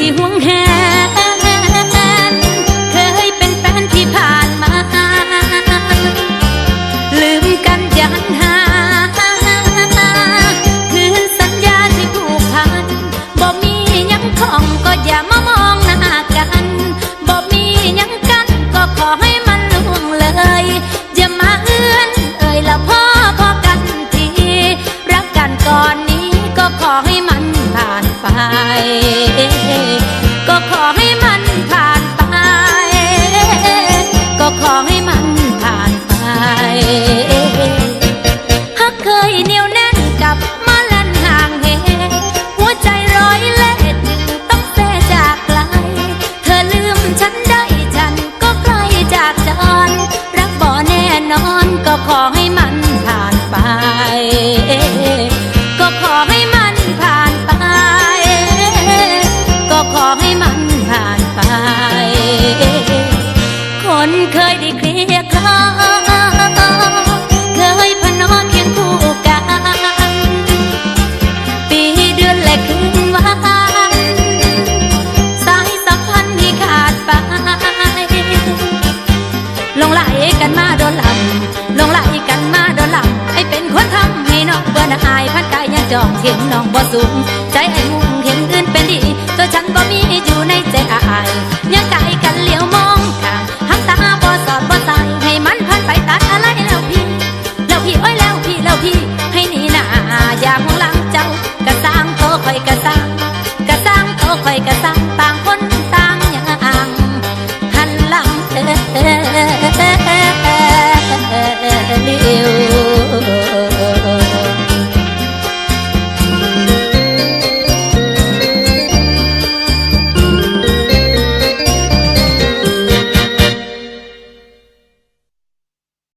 ที่ห่วานไป ก็ขอให้มันผ่านไป ก็ขอให้มันผ่านไปหากเคยเหนียวแน่นกับมาลันห่างเหหัวใจร้อยเล่ต้องเสจากไกล เธอลืมฉันได้ฉันก็ใกล้จากจรรักบ่แน่นอนก็ขอให้มันผ่านไป จ้องเห็นน้องบ่สูง ใจไอ้มุ่งเห็นอื่นเป็นดีตัวฉันบ่มีอยู่ในใจอายยังไกลกันเลี้ยวมองทางหักตาบ่สอดบ่ตายให้มันผ่านไปตัดอะไรแล้วพี่ แล้วพี่โอ้ยแล้วพี่แล้วพี่ ให้หนีหน้าอย่าห่วงหลังเจ้ากระซังโตคอยกระซังกระซังโตคอยกระซังต่างคนต่างอย่างหันหลังเออ